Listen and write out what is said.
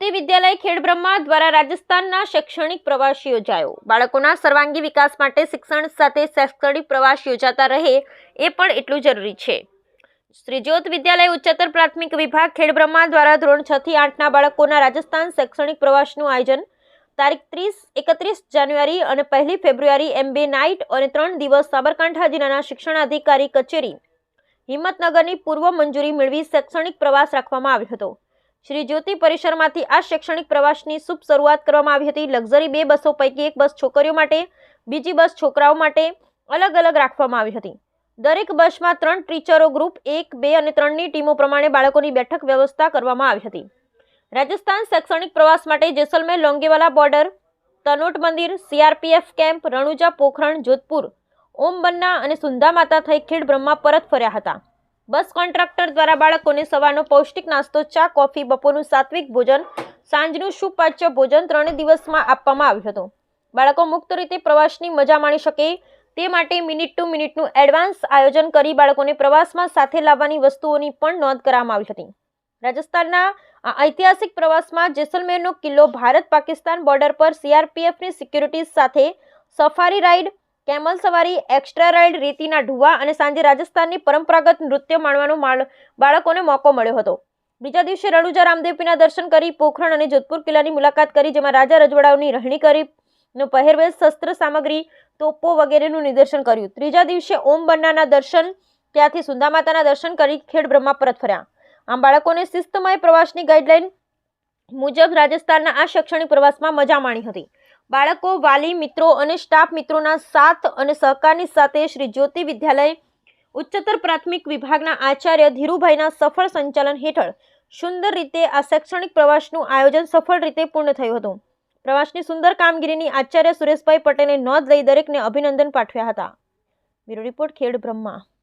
વિદ્યાલય ખેડબ્રહ્મા દ્વારા રાજસ્થાનના શૈક્ષણિક પ્રવાસ યોજાયો. બાળકોના સર્વાંગી વિકાસ માટે શિક્ષણ સાથે શૈક્ષણિક પ્રવાસ યોજાતા રહે એ પણ એટલું જરૂરી છે. શ્રીજ્યોત વિદ્યાલય ઉચ્ચતર પ્રાથમિક વિભાગ ખેડબ્રહ્મા દ્વારા ધોરણ છ થી આઠના બાળકોના રાજસ્થાન શૈક્ષણિક પ્રવાસનું આયોજન તારીખ ત્રીસ, એકત્રીસ જાન્યુઆરી અને પહેલી ફેબ્રુઆરી એમ બે નાઇટ અને ત્રણ દિવસ સાબરકાંઠા જિલ્લાના શિક્ષણાધિકારી કચેરી હિંમતનગરની પૂર્વ મંજૂરી મેળવી શૈક્ષણિક પ્રવાસ રાખવામાં આવ્યો હતો. શ્રી જ્યોતિ પરિસરમાંથી આ શૈક્ષણિક પ્રવાસની શુભ શરૂઆત કરવામાં આવી હતી. લક્ઝરી બે બસો પૈકી એક બસ છોકરીઓ માટે, બીજી બસ છોકરાઓ માટે અલગ અલગ રાખવામાં આવી હતી. દરેક બસમાં ત્રણ ટીચરો, ગ્રુપ એક, બે અને ત્રણની ટીમો પ્રમાણે બાળકોની બેઠક વ્યવસ્થા કરવામાં આવી હતી. રાજસ્થાન શૈક્ષણિક પ્રવાસ માટે જેસલમેર, લોંગેવાલા બોર્ડર, તનોટ મંદિર, સીઆરપીએફ કેમ્પ, રણુજા પોખરણ, જોધપુર, ઓમ બન્ના અને સુંધા માતા થઈ ખેડ બ્રહ્મા પરત ફર્યા હતા. બસ કોન્ટ્રાક્ટર દ્વારા બાળકોને સવારનો પૌષ્ટિક નાસ્તો, ચા, કોફી, બપોરનું સાત્વિક ભોજન, સાંજનું સુપાચ્ય ભોજન ત્રણ દિવસમાં આપવામાં આવ્યું હતું. બાળકો મુક્ત રીતે પ્રવાસની મજા માણી શકે તે માટે મિનિટ ટુ મિનિટનું એડવાન્સ આયોજન કરી બાળકોને પ્રવાસમાં સાથે લાવવાની વસ્તુઓની પણ નોંધ કરવામાં આવી હતી. રાજસ્થાનના આ ઐતિહાસિક પ્રવાસમાં જેસલમેરનો કિલ્લો ભારત પાકિસ્તાન બોર્ડર પર સીઆરપીએફની સિક્યુરિટી સાથે સફારી રાઇડ કેમલ સવારી એક્સ્ટ્રા રાઇડ રીતિના ઢુવા અને સાંજે રાજસ્થાનની પરંપરાગત નૃત્ય માણવાનો બાળકોને મોકો મળ્યો હતો. બીજા દિવસે રણુજા રામદેવપીના દર્શન કરી પોખરણ અને જોધપુર કિલ્લાની મુલાકાત કરી, જેમાં રાજા રજવાડાઓની રહેણી કરી, નો પહેરવેશ, શસ્ત્ર સામગ્રી, તોપો વગેરેનું નિદર્શન કર્યું. ત્રીજા દિવસે ઓમ બન્નાના દર્શન, ત્યાંથી સુંદા માતાના દર્શન કરી ખેડ બ્રહ્મા પરત ફર્યા. આમ બાળકોને શિસ્તમય પ્રવાસની ગાઈડલાઈન મુજબ રાજસ્થાનના આ શૈક્ષણિક પ્રવાસમાં મજા માણી હતી. બાળકો, વાલી મિત્રો અને સ્ટાફ મિત્રોના સાથ અને સહકારની સાથે શ્રી જ્યોતિ વિદ્યાલય ઉચ્ચતર પ્રાથમિક વિભાગના આચાર્ય ધીરુભાઈના સફળ સંચાલન હેઠળ સુંદર રીતે આ શૈક્ષણિક પ્રવાસનું આયોજન સફળ રીતે પૂર્ણ થયું હતું. પ્રવાસની સુંદર કામગીરીની આચાર્ય સુરેશભાઈ પટેલે નોંધ લઈ દરેકને અભિનંદન પાઠવ્યા હતા. બ્યુરો રિપોર્ટ ખેડ બ્રહ્મા.